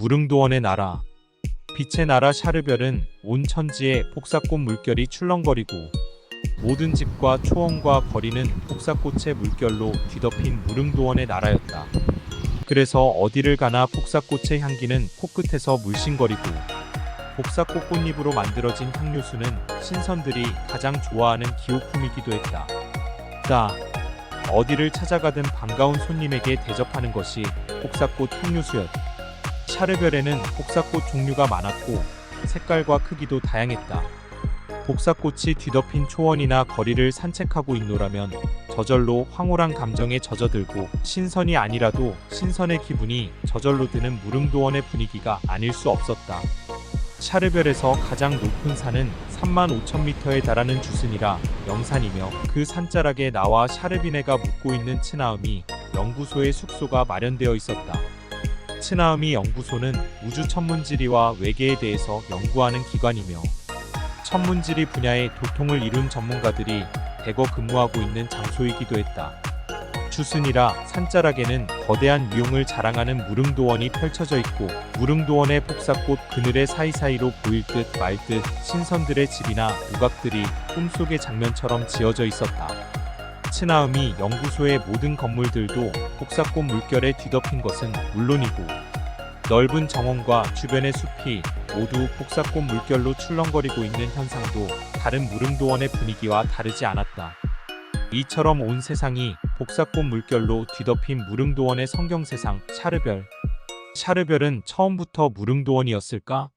무릉도원의 나라 빛의 나라 샤르별은 온 천지에 폭삭꽃 물결이 출렁거리고 모든 집과 초원과 거리는 폭삭꽃의 물결로 뒤덮인 무릉도원의 나라였다. 그래서 어디를 가나 폭삭꽃의 향기는 코끝에서 물씬거리고 복사꽃 꽃잎으로 만들어진 향료수는 신선들이 가장 좋아하는 기호품이기도 했다. 따 어디를 찾아가든 반가운 손님에게 대접하는 것이 복사꽃 향료수였다. 샤르별에는 복사꽃 종류가 많았고 색깔과 크기도 다양했다. 복사꽃이 뒤덮인 초원이나 거리를 산책하고 있노라면 저절로 황홀한 감정에 져져들고 신선이 아니라도 신선의 기분이 저절로 드는 무릉도원의 분위기가 아닐 수 없었다. 샤르별에서 가장 높은 산은 3만 5천 미터에 달하는 주슨이라 영산이며 그 산자락에 나와 샤르비네가 묵고 있는 츠나음이 연구소의 숙소가 마련되어 있었다. 츠나음이 연구소는 우주 천문지리와 외계에 대해서 연구하는 기관이며 천문지리 분야의 도통을 이룬 전문가들이 대거 근무하고 있는 장소이기도 했다. 주순이라 산자락에는 거대한 위용을 자랑하는 무릉도원이 펼쳐져 있고 무릉도원의 폭삭꽃 그늘의 사이사이로 보일 듯말듯 신선들의 집이나 누각들이 꿈속의 장면처럼 지어져 있었다. 츠나음이 연구소의 모든 건물들도 폭삭꽃 물결에 뒤덮인 것은 물론이고 넓은 정원과 주변의 숲이 모두 폭삭꽃 물결로 출렁거리고 있는 현상도 다른 무릉도원의 분위기와 다르지 않았다. 이처럼 온 세상이 복사꽃 물결로 뒤덮인 무릉도원의 성경세상 샤르별. 샤르별은 처음부터 무릉도원이었을까?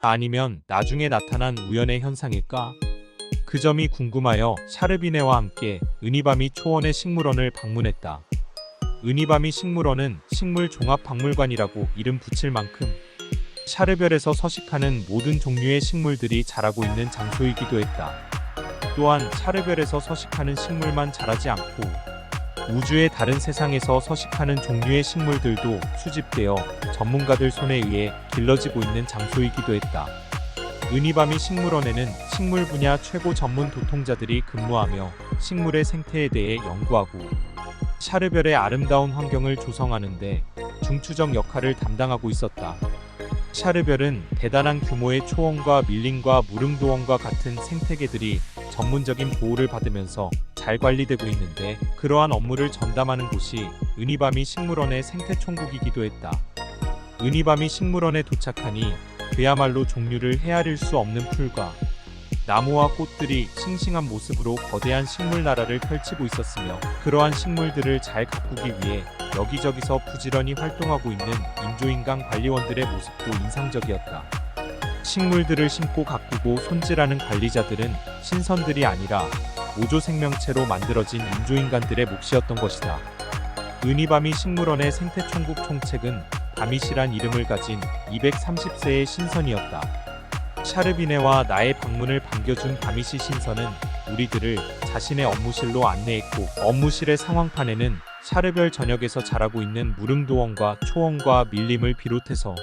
아니면 나중에 나타난 우연의 현상일까? 그 점이 궁금하여 샤르비네와 함께 은이밤이 초원의 식물원을 방문했다. 은이밤이 식물원은 식물 종합박물관이라고 이름 붙일 만큼 샤르별에서 서식하는 모든 종류의 식물들이 자라고 있는 장소이기도 했다. 또한 샤르별에서 서식하는 식물만 자라지 않고 우주의 다른 세상에서 서식하는 종류의 식물들도 수집되어 전문가들 손에 의해 길러지고 있는 장소이기도 했다. 은이밤이 식물원에는 식물 분야 최고 전문 도통자들이 근무하며 식물의 생태에 대해 연구하고 샤르별의 아름다운 환경을 조성하는데 중추적 역할을 담당하고 있었다. 샤르별은 대단한 규모의 초원과 밀림과 무릉도원과 같은 생태계들이 전문적인 보호를 받으면서 잘 관리되고 있는데 그러한 업무를 전담하는 곳이 은이밤이 식물원의 생태총국이기도 했다. 은이밤이 식물원에 도착하니 그야말로 종류를 헤아릴 수 없는 풀과 나무와 꽃들이 싱싱한 모습으로 거대한 식물 나라를 펼치고 있었으며 그러한 식물들을 잘 가꾸기 위해 여기저기서 부지런히 활동하고 있는 인조인간 관리원들의 모습도 인상적이었다. 식물들을 심고 가꾸고 손질하는 관리자들은 신선들이 아니라 오조 생명체로 만들어진 인조인간들의 몫이었던 것이다. 은이밤이 식물원의 생태총국 총책은 바미시란 이름을 가진 230세의 신선이었다. 샤르비네와 나의 방문을 반겨준 바미시 신선은 우리들을 자신의 업무실로 안내했고 업무실의 상황판에는 샤르별 전역에서 자라고 있는 무릉도원과 초원과 밀림을 비롯해서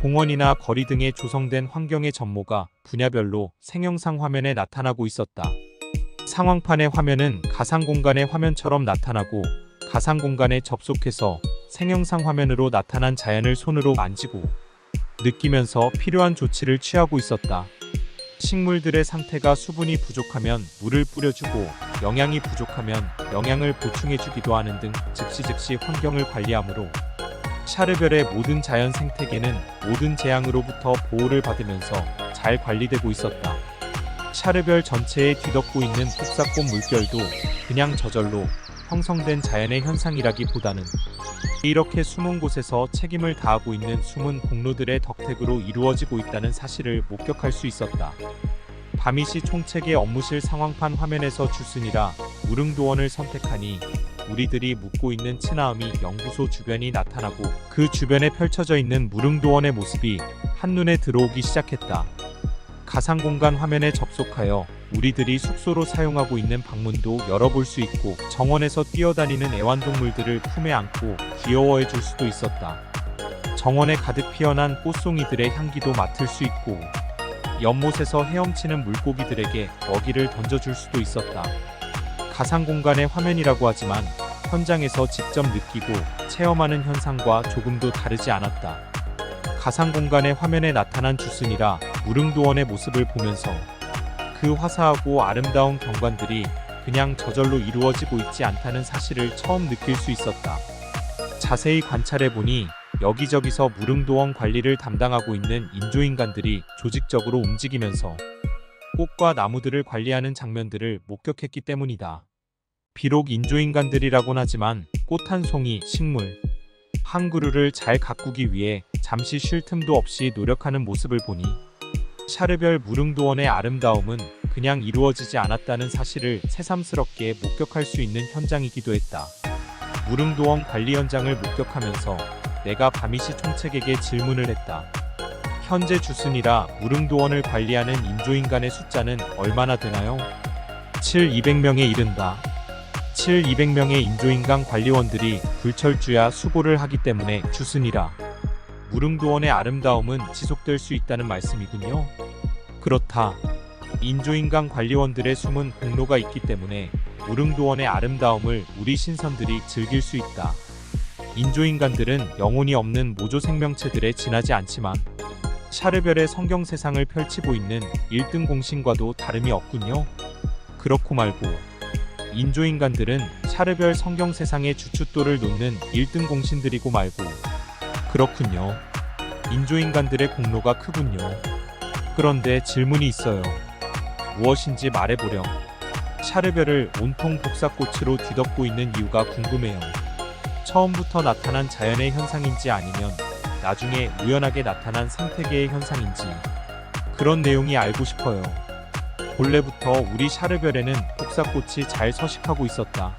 공원이나 거리 등에 조성된 환경의 전모가 분야별로 생영상 화면에 나타나고 있었다. 상황판의 화면은 가상 공간의 화면처럼 나타나고 가상 공간에 접속해서 생영상 화면으로 나타난 자연을 손으로 만지고 느끼면서 필요한 조치를 취하고 있었다. 식물들의 상태가 수분이 부족하면 물을 뿌려주고 영양이 부족하면 영양을 보충해주기도 하는 등 즉시 즉시 환경을 관리하므로 샤르별의 모든 자연 생태계는 모든 재앙으로부터 보호를 받으면서 잘 관리되고 있었다. 샤르별 전체에 뒤덮고 있는 폭삭꽃 물결도 그냥 저절로 형성된 자연의 현상이라기보다는 이렇게 숨은 곳에서 책임을 다하고 있는 숨은 공로들의 덕택으로 이루어지고 있다는 사실을 목격할 수 있었다. 바미시 총책의 업무실 상황판 화면에서 주순이라 무릉도원을 선택하니 우리들이 묵고 있는 츠나음이 연구소 주변이 나타나고 그 주변에 펼쳐져 있는 무릉도원의 모습이 한눈에 들어오기 시작했다. 가상 공간 화면에 접속하여 우리들이 숙소로 사용하고 있는 방문도 열어볼 수 있고 정원에서 뛰어다니는 애완동물들을 품에 안고 귀여워해 줄 수도 있었다. 정원에 가득 피어난 꽃송이들의 향기도 맡을 수 있고 연못에서 헤엄치는 물고기들에게 먹이를 던져줄 수도 있었다. 가상 공간의 화면이라고 하지만 현장에서 직접 느끼고 체험하는 현상과 조금도 다르지 않았다. 가상 공간의 화면에 나타난 주순이라 무릉도원의 모습을 보면서 그 화사하고 아름다운 경관들이 그냥 저절로 이루어지고 있지 않다는 사실을 처음 느낄 수 있었다. 자세히 관찰해 보니 여기저기서 무릉도원 관리를 담당하고 있는 인조인간들이 조직적으로 움직이면서 꽃과 나무들을 관리하는 장면들을 목격했기 때문이다. 비록 인조인간들이라곤 하지만 꽃 한 송이, 식물, 한 그루를 잘 가꾸기 위해 잠시 쉴 틈도 없이 노력하는 모습을 보니 샤르별 무릉도원의 아름다움은 그냥 이루어지지 않았다는 사실을 새삼스럽게 목격할 수 있는 현장이기도 했다. 무릉도원 관리 현장을 목격하면서 내가 바미시 총책에게 질문을 했다. 현재 주순이라 무릉도원을 관리하는 인조인간의 숫자는 얼마나 되나요? 7, 200명에 이른다. 7, 200명의 인조인간 관리원들이 불철주야 수고를 하기 때문에 주순이라. 무릉도원의 아름다움은 지속될 수 있다는 말씀이군요. 그렇다. 인조인간 관리원들의 숨은 공로가 있기 때문에 무릉도원의 아름다움을 우리 신선들이 즐길 수 있다. 인조인간들은 영혼이 없는 모조 생명체들에 지나지 않지만 샤르별의 성경 세상을 펼치고 있는 1등 공신과도 다름이 없군요. 그렇고 말고 인조인간들은 샤르별 성경 세상의 주춧돌을 놓는 1등 공신들이고 말고 그렇군요. 인조인간들의 공로가 크군요. 그런데 질문이 있어요. 무엇인지 말해보렴. 샤르별을 온통 복사꽃으로 뒤덮고 있는 이유가 궁금해요. 처음부터 나타난 자연의 현상인지 아니면 나중에 우연하게 나타난 생태계의 현상인지 그런 내용이 알고 싶어요. 본래부터 우리 샤르별에는 복사꽃이 잘 서식하고 있었다.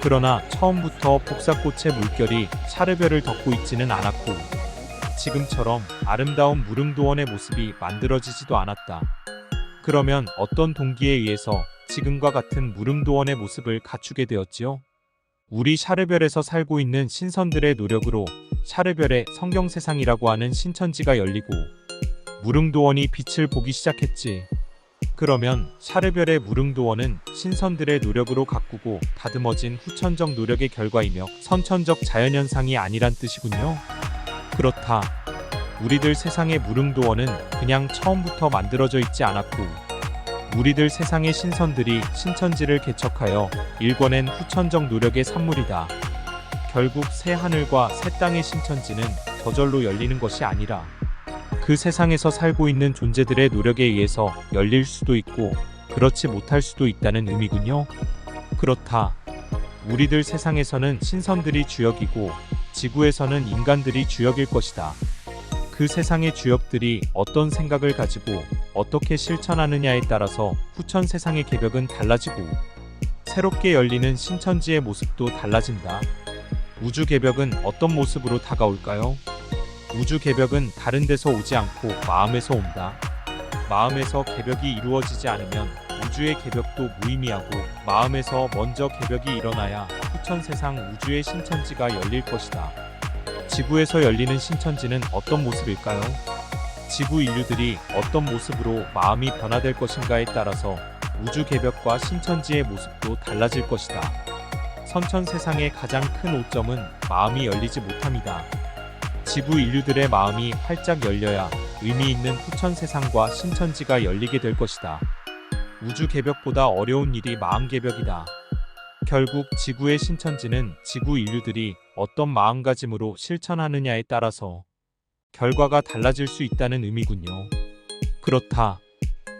그러나 처음부터 복사꽃의 물결이 샤르별을 덮고 있지는 않았고 지금처럼 아름다운 무릉도원의 모습이 만들어지지도 않았다. 그러면 어떤 동기에 의해서 지금과 같은 무릉도원의 모습을 갖추게 되었지요? 우리 샤르별에서 살고 있는 신선들의 노력으로 샤르별의 성경 세상이라고 하는 신천지가 열리고 무릉도원이 빛을 보기 시작했지. 그러면 샤르별의 무릉도원은 신선들의 노력으로 가꾸고 다듬어진 후천적 노력의 결과이며 선천적 자연현상이 아니란 뜻이군요. 그렇다. 우리들 세상의 무릉도원은 그냥 처음부터 만들어져 있지 않았고 우리들 세상의 신선들이 신천지를 개척하여 일궈낸 후천적 노력의 산물이다. 결국 새 하늘과 새 땅의 신천지는 저절로 열리는 것이 아니라 그 세상에서 살고 있는 존재들의 노력에 의해서 열릴 수도 있고 그렇지 못할 수도 있다는 의미군요. 그렇다. 우리들 세상에서는 신선들이 주역이고 지구에서는 인간들이 주역일 것이다. 그 세상의 주역들이 어떤 생각을 가지고 어떻게 실천하느냐에 따라서 후천 세상의 개벽은 달라지고 새롭게 열리는 신천지의 모습도 달라진다. 우주 개벽은 어떤 모습으로 다가올까요? 우주 개벽은 다른 데서 오지 않고 마음에서 온다. 마음에서 개벽이 이루어지지 않으면 우주의 개벽도 무의미하고 마음에서 먼저 개벽이 일어나야 후천 세상 우주의 신천지가 열릴 것이다. 지구에서 열리는 신천지는 어떤 모습일까요? 지구 인류들이 어떤 모습으로 마음이 변화될 것인가에 따라서 우주 개벽과 신천지의 모습도 달라질 것이다. 선천 세상의 가장 큰 오점은 마음이 열리지 못함이다. 지구 인류들의 마음이 활짝 열려야 의미 있는 후천 세상과 신천지가 열리게 될 것이다. 우주 개벽보다 어려운 일이 마음 개벽이다. 결국 지구의 신천지는 지구 인류들이 어떤 마음가짐으로 실천하느냐에 따라서 결과가 달라질 수 있다는 의미군요. 그렇다.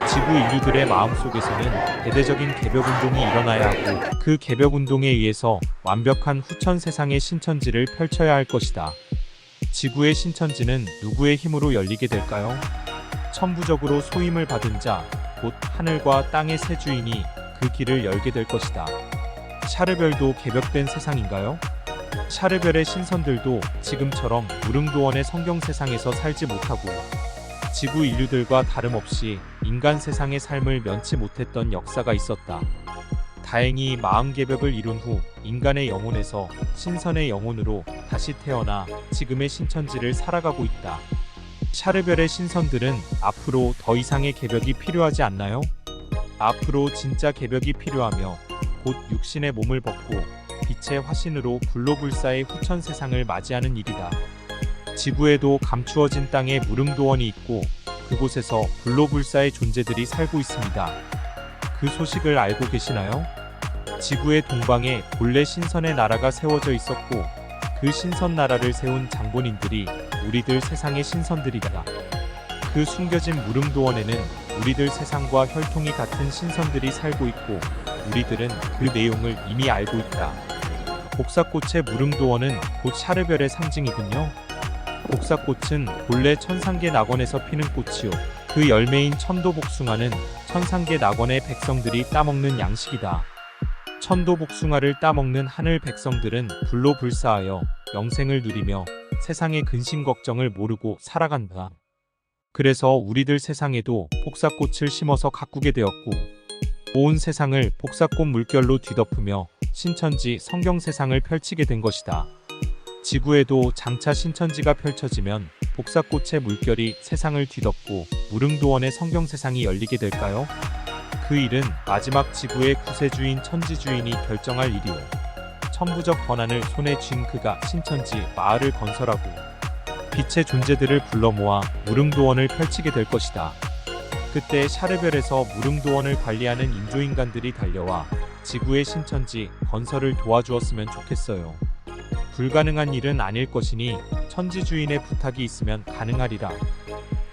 지구 인류들의 마음속에서는 대대적인 개벽 운동이 일어나야 하고 그 개벽 운동에 의해서 완벽한 후천 세상의 신천지를 펼쳐야 할 것이다. 지구의 신천지는 누구의 힘으로 열리게 될까요? 천부적으로 소임을 받은 자, 곧 하늘과 땅의 새 주인이 그 길을 열게 될 것이다. 샤르별도 개벽된 세상인가요? 샤르별의 신선들도 지금처럼 무릉도원의 성경 세상에서 살지 못하고 지구 인류들과 다름없이 인간 세상의 삶을 면치 못했던 역사가 있었다. 다행히 마음 개벽을 이룬 후 인간의 영혼에서 신선의 영혼으로 다시 태어나 지금의 신천지를 살아가고 있다. 샤르별의 신선들은 앞으로 더 이상의 개벽이 필요하지 않나요? 앞으로 진짜 개벽이 필요하며 곧 육신의 몸을 벗고 빛의 화신으로 불로불사의 후천 세상을 맞이하는 일이다. 지구에도 감추어진 땅에 무릉도원이 있고 그곳에서 불로불사의 존재들이 살고 있습니다. 그 소식을 알고 계시나요? 지구의 동방에 본래 신선의 나라가 세워져 있었고 그 신선 나라를 세운 장본인들이 우리들 세상의 신선들이다. 그 숨겨진 무릉도원에는 우리들 세상과 혈통이 같은 신선들이 살고 있고 우리들은 그 내용을 이미 알고 있다. 복사꽃의 무릉도원은 곧 샤르별의 상징이군요. 복사꽃은 본래 천상계 낙원에서 피는 꽃이요. 그 열매인 천도복숭아는 천상계 낙원의 백성들이 따먹는 양식이다. 천도복숭아를 따먹는 하늘 백성들은 불로 불사하여 영생을 누리며 세상의 근심 걱정을 모르고 살아간다. 그래서 우리들 세상에도 복사꽃을 심어서 가꾸게 되었고 온 세상을 복사꽃 물결로 뒤덮으며 신천지 성경 세상을 펼치게 된 것이다. 지구에도 장차 신천지가 펼쳐지면 복사꽃의 물결이 세상을 뒤덮고 무릉도원의 성경 세상이 열리게 될까요? 그 일은 마지막 지구의 구세주인 천지주인이 결정할 일이오. 천부적 권한을 손에 쥔 그가 신천지 마을을 건설하고 빛의 존재들을 불러 모아 무릉도원을 펼치게 될 것이다. 그때 샤르별에서 무릉도원을 관리하는 인조인간들이 달려와 지구의 신천지 건설을 도와주었으면 좋겠어요. 불가능한 일은 아닐 것이니 천지주인의 부탁이 있으면 가능하리라.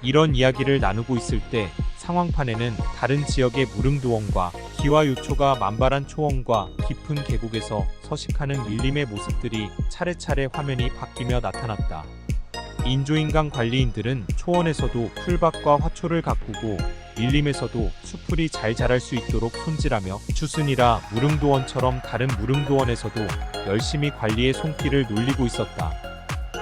이런 이야기를 나누고 있을 때 상황판에는 다른 지역의 무릉도원과 기와요초가 만발한 초원과 깊은 계곡에서 서식하는 밀림의 모습들이 차례차례 화면이 바뀌며 나타났다. 인조인간 관리인들은 초원에서도 풀밭과 화초를 가꾸고 밀림에서도 수풀이 잘 자랄 수 있도록 손질하며 추순이라 무릉도원처럼 다른 무릉도원에서도 열심히 관리의 손길을 놀리고 있었다.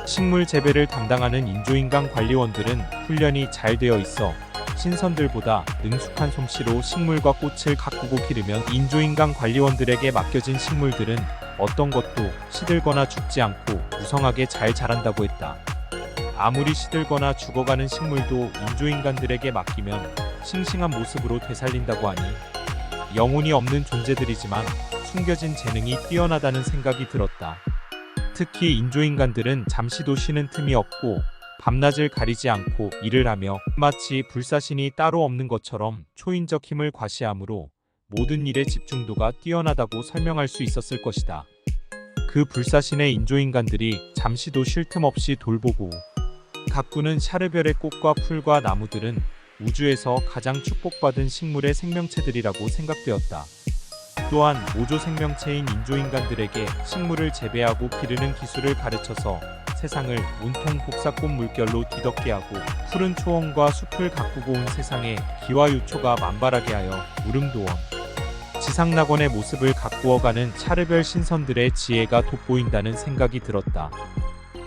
식물 재배를 담당하는 인조인간 관리원들은 훈련이 잘 되어 있어 신선들보다 능숙한 솜씨로 식물과 꽃을 가꾸고 기르면 인조인간 관리원들에게 맡겨진 식물들은 어떤 것도 시들거나 죽지 않고 무성하게 잘 자란다고 했다. 아무리 시들거나 죽어가는 식물도 인조인간들에게 맡기면 싱싱한 모습으로 되살린다고 하니 영혼이 없는 존재들이지만 숨겨진 재능이 뛰어나다는 생각이 들었다. 특히 인조인간들은 잠시도 쉬는 틈이 없고 밤낮을 가리지 않고 일을 하며 마치 불사신이 따로 없는 것처럼 초인적 힘을 과시하므로 모든 일의 집중도가 뛰어나다고 설명할 수 있었을 것이다. 그 불사신의 인조인간들이 잠시도 쉴 틈 없이 돌보고 가꾸는 샤르별의 꽃과 풀과 나무들은 우주에서 가장 축복받은 식물의 생명체들이라고 생각되었다. 또한 모조 생명체인 인조인간들에게 식물을 재배하고 기르는 기술을 가르쳐서 세상을 온통 복사꽃 물결로 뒤덮게 하고 푸른 초원과 숲을 가꾸고 온 세상에 기와 유초가 만발하게 하여 무릉도원 지상낙원의 모습을 가꾸어가는 차르별 신선들의 지혜가 돋보인다는 생각이 들었다.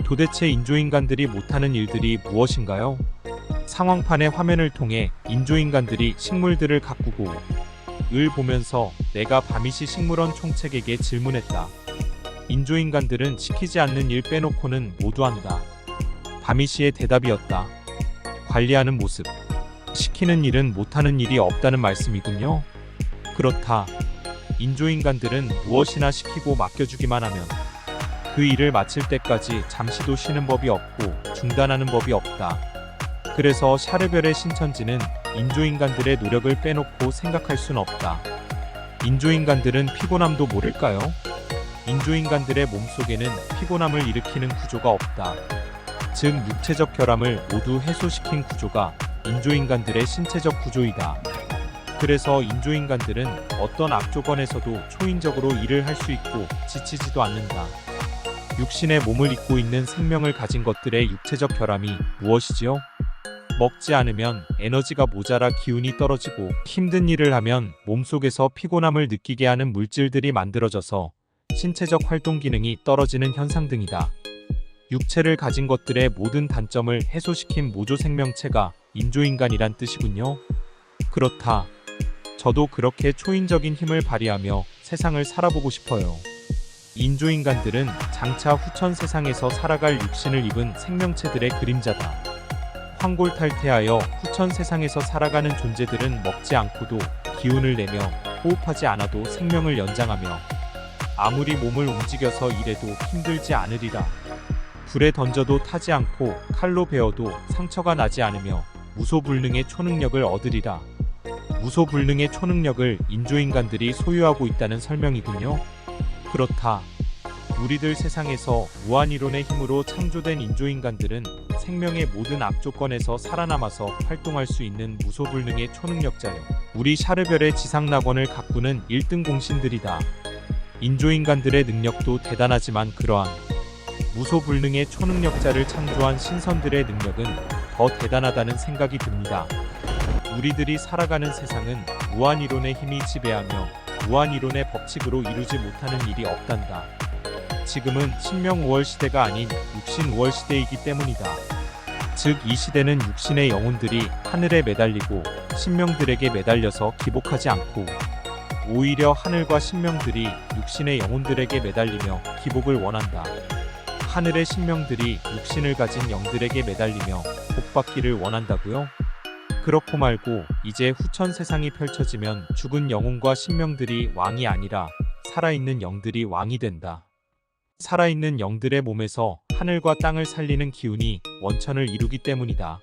도대체 인조인간들이 못하는 일들이 무엇인가요? 상황판의 화면을 통해 인조인간들이 식물들을 가꾸고 을 보면서 내가 바미시 식물원 총책에게 질문했다. 인조인간들은 시키지 않는 일 빼놓고는 모두 한다. 바미시의 대답이었다. 관리하는 모습. 시키는 일은 못하는 일이 없다는 말씀이군요. 그렇다. 인조인간들은 무엇이나 시키고 맡겨주기만 하면 그 일을 마칠 때까지 잠시도 쉬는 법이 없고 중단하는 법이 없다. 그래서 샤르별의 신천지는 인조인간들의 노력을 빼놓고 생각할 순 없다. 인조인간들은 피곤함도 모를까요? 인조인간들의 몸속에는 피곤함을 일으키는 구조가 없다. 즉 육체적 결함을 모두 해소시킨 구조가 인조인간들의 신체적 구조이다. 그래서 인조인간들은 어떤 악조건에서도 초인적으로 일을 할 수 있고 지치지도 않는다. 육신의 몸을 잇고 있는 생명을 가진 것들의 육체적 결함이 무엇이지요? 먹지 않으면 에너지가 모자라 기운이 떨어지고 힘든 일을 하면 몸속에서 피곤함을 느끼게 하는 물질들이 만들어져서 신체적 활동 기능이 떨어지는 현상 등이다. 육체를 가진 것들의 모든 단점을 해소시킨 모조 생명체가 인조인간이란 뜻이군요. 그렇다. 저도 그렇게 초인적인 힘을 발휘하며 세상을 살아보고 싶어요. 인조인간들은 장차 후천 세상에서 살아갈 육신을 입은 생명체들의 그림자다. 황골탈퇴하여 후천 세상에서 살아가는 존재들은 먹지 않고도 기운을 내며 호흡하지 않아도 생명을 연장하며 아무리 몸을 움직여서 일해도 힘들지 않으리라. 불에 던져도 타지 않고 칼로 베어도 상처가 나지 않으며 무소불능의 초능력을 얻으리라. 무소불능의 초능력을 인조인간들이 소유하고 있다는 설명이군요. 그렇다. 우리들 세상에서 무한이론의 힘으로 창조된 인조인간들은 생명의 모든 악조건에서 살아남아서 활동할 수 있는 무소불능의 초능력자요. 우리 샤르별의 지상낙원을 가꾸는 1등 공신들이다. 인조인간들의 능력도 대단하지만 그러한 무소불능의 초능력자를 창조한 신선들의 능력은 더 대단하다는 생각이 듭니다. 우리들이 살아가는 세상은 무한이론의 힘이 지배하며 무한이론의 법칙으로 이루지 못하는 일이 없단다. 지금은 신명 5월 시대가 아닌 육신 5월 시대이기 때문이다. 즉 이 시대는 육신의 영혼들이 하늘에 매달리고 신명들에게 매달려서 기복하지 않고 오히려 하늘과 신명들이 육신의 영혼들에게 매달리며 기복을 원한다. 하늘의 신명들이 육신을 가진 영들에게 매달리며 복받기를 원한다고요? 그렇고 말고 이제 후천 세상이 펼쳐지면 죽은 영혼과 신명들이 왕이 아니라 살아있는 영들이 왕이 된다. 살아있는 영들의 몸에서 하늘과 땅을 살리는 기운이 원천을 이루기 때문이다.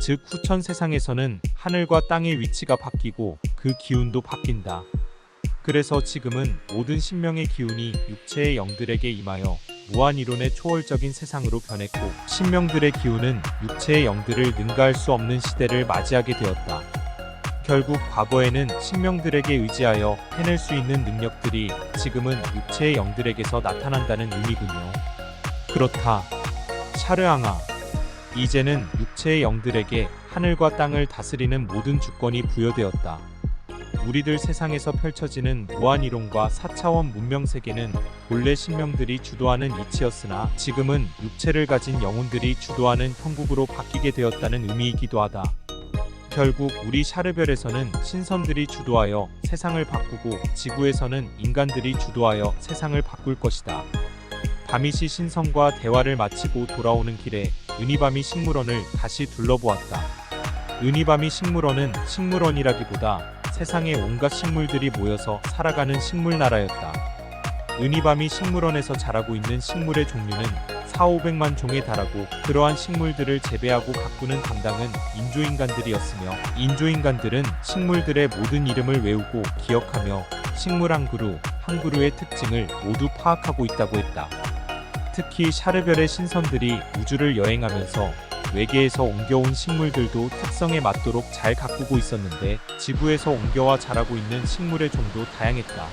즉 후천 세상에서는 하늘과 땅의 위치가 바뀌고 그 기운도 바뀐다. 그래서 지금은 모든 신명의 기운이 육체의 영들에게 임하여 무한 이론의 초월적인 세상으로 변했고 신명들의 기운은 육체의 영들을 능가할 수 없는 시대를 맞이하게 되었다. 결국 과거에는 신명들에게 의지하여 해낼 수 있는 능력들이 지금은 육체의 영들에게서 나타난다는 의미군요. 그렇다. 샤르앙아. 이제는 육체의 영들에게 하늘과 땅을 다스리는 모든 주권이 부여되었다. 우리들 세상에서 펼쳐지는 무한이론과 4차원 문명 세계는 본래 신명들이 주도하는 이치였으나 지금은 육체를 가진 영혼들이 주도하는 형국으로 바뀌게 되었다는 의미이기도 하다. 결국 우리 샤르별에서는 신선들이 주도하여 세상을 바꾸고 지구에서는 인간들이 주도하여 세상을 바꿀 것이다. 바미시 신성과 대화를 마치고 돌아오는 길에 은이바미 식물원을 다시 둘러보았다. 은이바미 식물원은 식물원이라기보다 세상의 온갖 식물들이 모여서 살아가는 식물 나라였다. 은이바미 식물원에서 자라고 있는 식물의 종류는 4, 500만 종에 달하고 그러한 식물들을 재배하고 가꾸는 담당은 인조인간들이었으며 인조인간들은 식물들의 모든 이름을 외우고 기억하며 식물 한 그루 한 그루의 특징을 모두 파악하고 있다고 했다. 특히 샤르별의 신선들이 우주를 여행하면서 외계에서 옮겨온 식물들도 특성에 맞도록 잘 가꾸고 있었는데 지구에서 옮겨와 자라고 있는 식물의 종도 다양했다.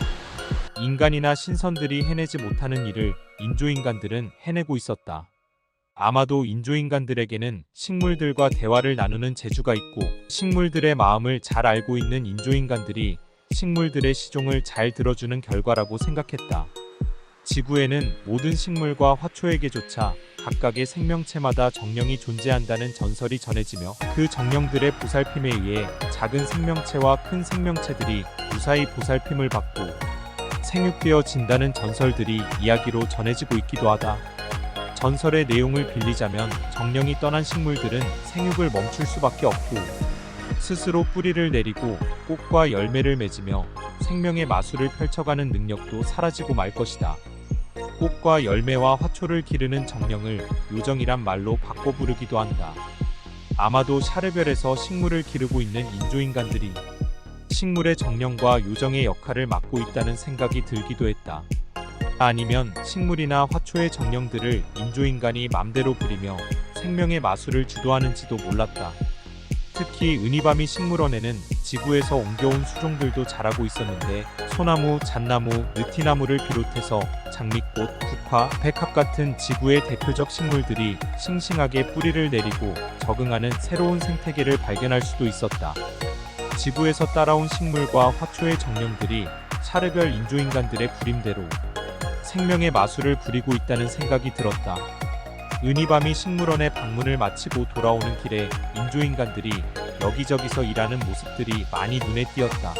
인간이나 신선들이 해내지 못하는 일을 인조인간들은 해내고 있었다. 아마도 인조인간들에게는 식물들과 대화를 나누는 재주가 있고 식물들의 마음을 잘 알고 있는 인조인간들이 식물들의 시종을 잘 들어주는 결과라고 생각했다. 지구에는 모든 식물과 화초에게조차 각각의 생명체마다 정령이 존재한다는 전설이 전해지며 그 정령들의 보살핌에 의해 작은 생명체와 큰 생명체들이 무사히 보살핌을 받고 생육되어진다는 전설들이 이야기로 전해지고 있기도 하다. 전설의 내용을 빌리자면 정령이 떠난 식물들은 생육을 멈출 수밖에 없고 스스로 뿌리를 내리고 꽃과 열매를 맺으며 생명의 마술을 펼쳐가는 능력도 사라지고 말 것이다. 꽃과 열매와 화초를 기르는 정령을 요정이란 말로 바꿔 부르기도 한다. 아마도 샤르별에서 식물을 기르고 있는 인조인간들이 식물의 정령과 요정의 역할을 맡고 있다는 생각이 들기도 했다. 아니면 식물이나 화초의 정령들을 인조인간이 맘대로 부리며 생명의 마술을 주도하는지도 몰랐다. 특히 은이바미 식물원에는 지구에서 옮겨온 수종들도 자라고 있었는데 소나무, 잣나무, 느티나무를 비롯해서 장미꽃, 국화, 백합 같은 지구의 대표적 식물들이 싱싱하게 뿌리를 내리고 적응하는 새로운 생태계를 발견할 수도 있었다. 지구에서 따라온 식물과 화초의 정령들이 차례별 인조인간들의 부림대로 생명의 마술을 부리고 있다는 생각이 들었다. 은이밤이 식물원의 방문을 마치고 돌아오는 길에 인조인간들이 여기저기서 일하는 모습들이 많이 눈에 띄었다.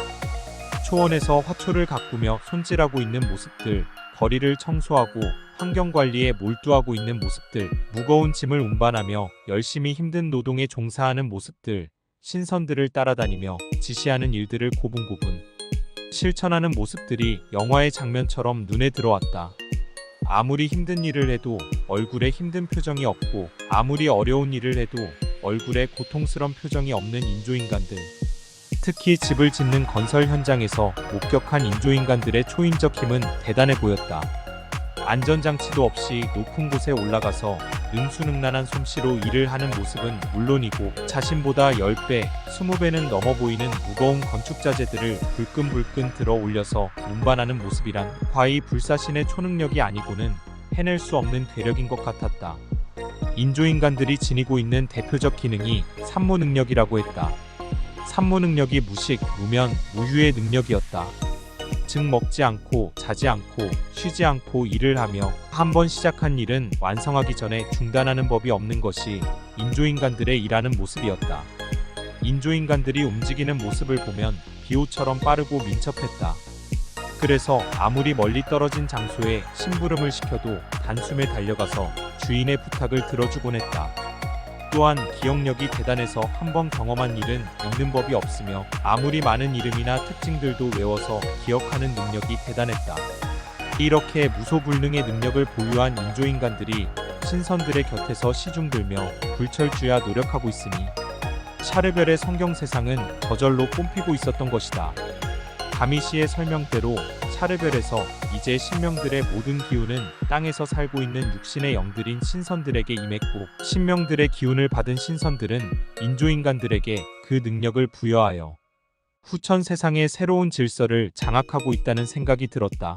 초원에서 화초를 가꾸며 손질하고 있는 모습들, 거리를 청소하고 환경 관리에 몰두하고 있는 모습들, 무거운 짐을 운반하며 열심히 힘든 노동에 종사하는 모습들, 신선들을 따라다니며 지시하는 일들을 고분고분 실천하는 모습들이 영화의 장면처럼 눈에 들어왔다. 아무리 힘든 일을 해도 얼굴에 힘든 표정이 없고 아무리 어려운 일을 해도 얼굴에 고통스런 표정이 없는 인조인간들. 특히 집을 짓는 건설 현장에서 목격한 인조인간들의 초인적 힘은 대단해 보였다. 안전장치도 없이 높은 곳에 올라가서 능수능란한 솜씨로 일을 하는 모습은 물론이고 자신보다 10배, 20배는 넘어 보이는 무거운 건축 자재들을 불끈불끈 들어 올려서 운반하는 모습이란 과히 불사신의 초능력이 아니고는 해낼 수 없는 괴력인 것 같았다. 인조인간들이 지니고 있는 대표적 기능이 산모 능력이라고 했다. 산모 능력이 무식, 무면, 무휴의 능력이었다. 즉 먹지 않고 자지 않고 쉬지 않고 일을 하며 한 번 시작한 일은 완성하기 전에 중단하는 법이 없는 것이 인조인간들의 일하는 모습이었다. 인조인간들이 움직이는 모습을 보면 비호처럼 빠르고 민첩했다. 그래서 아무리 멀리 떨어진 장소에 심부름을 시켜도 단숨에 달려가서 주인의 부탁을 들어주곤 했다. 또한 기억력이 대단해서 한번 경험한 일은 잊는 법이 없으며 아무리 많은 이름이나 특징들도 외워서 기억하는 능력이 대단했다. 이렇게 무소불능의 능력을 보유한 인조인간들이 신선들의 곁에서 시중들며 불철주야 노력하고 있으니 샤르벨의 성경 세상은 저절로 뽐피고 있었던 것이다. 가미시의 설명대로 샤르벨에서 이제 신명들의 모든 기운은 땅에서 살고 있는 육신의 영들인 신선들에게 임했고 신명들의 기운을 받은 신선들은 인조인간들에게 그 능력을 부여하여 후천 세상의 새로운 질서를 장악하고 있다는 생각이 들었다.